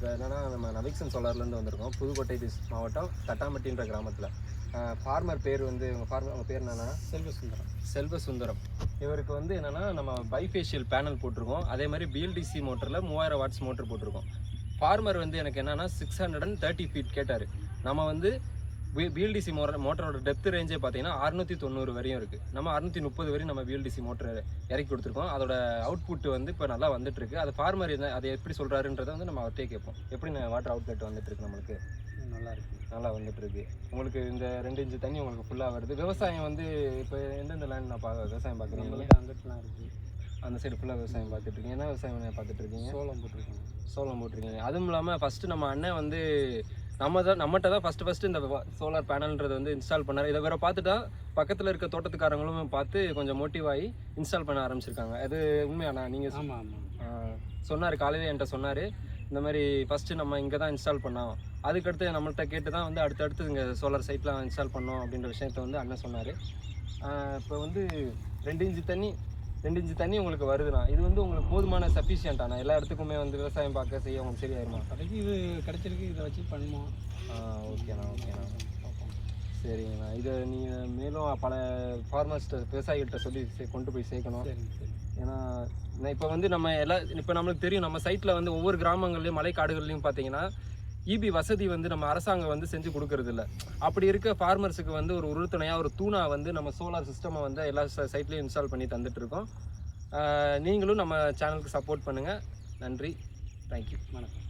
இப்போ என்னன்னா நம்ம நவிக்சன் சோலார்லேருந்து வந்திருக்கோம். புதுக்கோட்டை மாவட்டம் தட்டாம்பட்டின்ற கிராமத்தில். ஃபார்மர் பேர் வந்து உங்கள் ஃபார்மர் உங்கள் பேர் என்னன்னா? செல்வசுந்தரம். செல்வ சுந்தரம் இவருக்கு வந்து என்னன்னா நம்ம பைஃபேஷியல் பேனல் போட்டிருக்கோம். அதே மாதிரி பிஎல்டிசி மோட்டரில் மூவாயிரம் வாட்ஸ் மோட்டர் போட்டிருக்கோம். ஃபார்மர் வந்து எனக்கு என்னன்னா six hundred and thirty feet கேட்டார். நம்ம வந்து பிஎல்டிசி மோட்டர் மோட்டரோட டெப்த் ரேஞ்சே பார்த்தீங்கன்னா அறுநூத்தி தொண்ணூறு வரையும் இருக்குது நம்ம அறுநூத்தி முப்பது வரையும் நம்ம பிஎல்டிசி மோட்டர் இறக்கி கொடுத்துருக்கோம். அதோட அவுட்புட் வந்து இப்போ நல்லா வந்துட்டு இருக்கு அது ஃபார்மர் அதை எப்படி சொல்கிறாருன்றதை வந்து நம்ம அவர்கிட்டே கேட்போம். எப்படி வாட்டர் அவுட்லெட் வந்துட்டு இருக்கு நம்மளுக்கு? நல்லா இருக்கு. நல்லா வந்துட்டு இருக்கு உங்களுக்கு இந்த ரெண்டு இன்ச்சு தண்ணி உங்களுக்கு ஃபுல்லாக வருது. விவசாயம் வந்து இப்போ எந்தெந்த லேண்ட் நான் பார்க்க விவசாயம் பார்க்குறீங்க? அங்கிட்டுலாம் இருக்கு. அந்த சைடு ஃபுல்லாக விவசாயம் பார்த்துட்டு இருக்கீங்க என்ன விவசாயம் பார்த்துட்டு இருக்கீங்க சோளம் போட்டிருக்கோம். சோளம் போட்டிருக்கீங்க. அதுவும் இல்லாமல் ஃபஸ்ட்டு நம்ம அண்ணன் வந்து நம்ம தான் நம்மகிட்ட தான் ஃபஸ்ட்டு ஃபஸ்ட்டு இந்த சோலார் பேனல்ன்றது வந்து இன்ஸ்டால் பண்ணார். இதை வேற பார்த்துட்டா பக்கத்தில் இருக்க தோட்டத்துக்காரங்களும் பார்த்து கொஞ்சம் மோட்டிவ் ஆகி இன்ஸ்டால் பண்ண ஆரம்பிச்சிருக்காங்க. அது உண்மையாண்ணா? நீங்கள் சொன்னார் காலையில் என்கிட்ட சொன்னார். இந்த மாதிரி ஃபஸ்ட்டு நம்ம இங்கே தான் இன்ஸ்டால் பண்ணோம். அதுக்கடுத்து நம்மள்ட்ட கேட்டு தான் வந்து அடுத்தடுத்து இங்கே சோலார் சைட்லாம் இன்ஸ்டால் பண்ணோம் அப்படின்ற விஷயத்த வந்து அண்ணன் சொன்னார். இப்போ வந்து ரெண்டு இன்ச்சு தண்ணி ரெண்டு இன்ச்சு தண்ணி உங்களுக்கு வருதுண்ணா. இது வந்து உங்களுக்கு போதுமான சஃபிஷியன்ட்டாண்ணா எல்லா இடத்துக்குமே வந்து விவசாயம் பார்க்க செய்ய உங்களுக்கு சரியாயிருமா? கடைக்கு இது கிடைச்சிருக்கு இதை வச்சு பண்ணுவோம் ஆ ஓகேண்ணா ஓகேண்ணா. சரிங்கண்ணா. இதை நீங்கள் மேலும் பல ஃபார்மர்ஸ்ட்ட விவசாயிகள்கிட்ட சொல்லி கொண்டு போய் சேர்க்கணும். ஏன்னா இப்போ வந்து நம்ம எல்லா இப்போ நம்மளுக்கு தெரியும் நம்ம சைட்டில் வந்து ஒவ்வொரு கிராமங்கள்லையும் மலைக்காடுகள்லையும் பார்த்தீங்கன்னா இபி வசதி வந்து நம்ம அரசாங்கம் வந்து செஞ்சு கொடுக்கறது இல்லை அப்படி இருக்க ஃபார்மர்ஸுக்கு வந்து ஒரு உறுதுணையாக ஒரு தூணாக வந்து நம்ம சோலார் சிஸ்டமை வந்து எல்லா சைட்லேயும் இன்ஸ்டால் பண்ணி தந்துட்டு இருக்கோம் நீங்களும் நம்ம சேனலுக்கு சப்போர்ட் பண்ணுங்கள் நன்றி. தேங்க்யூ வணக்கம்.